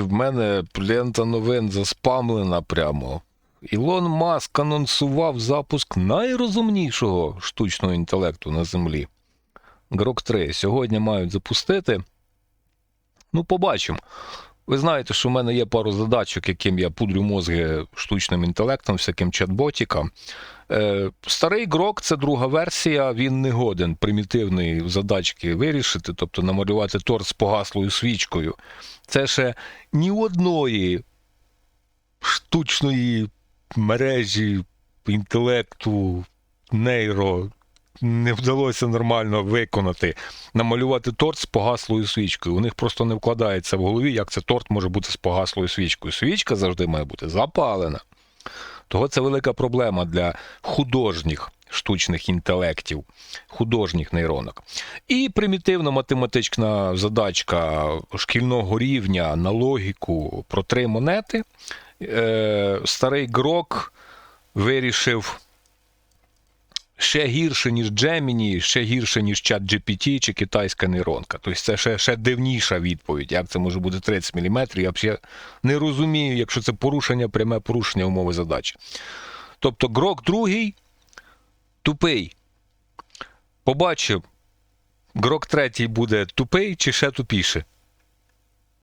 В мене лента новин заспамлена прямо. Ілон Маск анонсував запуск найрозумнішого штучного інтелекту на землі. Грок 3 сьогодні мають запустити. Ну, побачимо. Ви знаєте, що в мене є пару задачок, яким я пудрю мозги штучним інтелектом, всяким чат-ботікам. Е, старий Грок це друга версія, він не годен примітивні задачки вирішити, тобто намалювати торт з погаслою свічкою. Це ще ні одної штучної мережі інтелекту, нейро не вдалося нормально виконати. Намалювати торт з погаслою свічкою. У них просто не вкладається в голові, як це торт може бути з погаслою свічкою. Свічка завжди має бути запалена. Того це велика проблема для художніх штучних інтелектів, художніх нейронок. І примітивна математична задачка шкільного рівня на логіку про три монети. Е, старий Грок вирішив ще гірше, ніж Gemini, ще гірше, ніж чат GPT чи китайська нейронка. Тобто це ще, ще дивніша відповідь. Як це може бути 30 мм? Я взагалі не розумію, якщо це порушення, пряме порушення умови задачі. Тобто Грок другий тупий. Побачив, Грок третій буде тупий чи ще тупіше.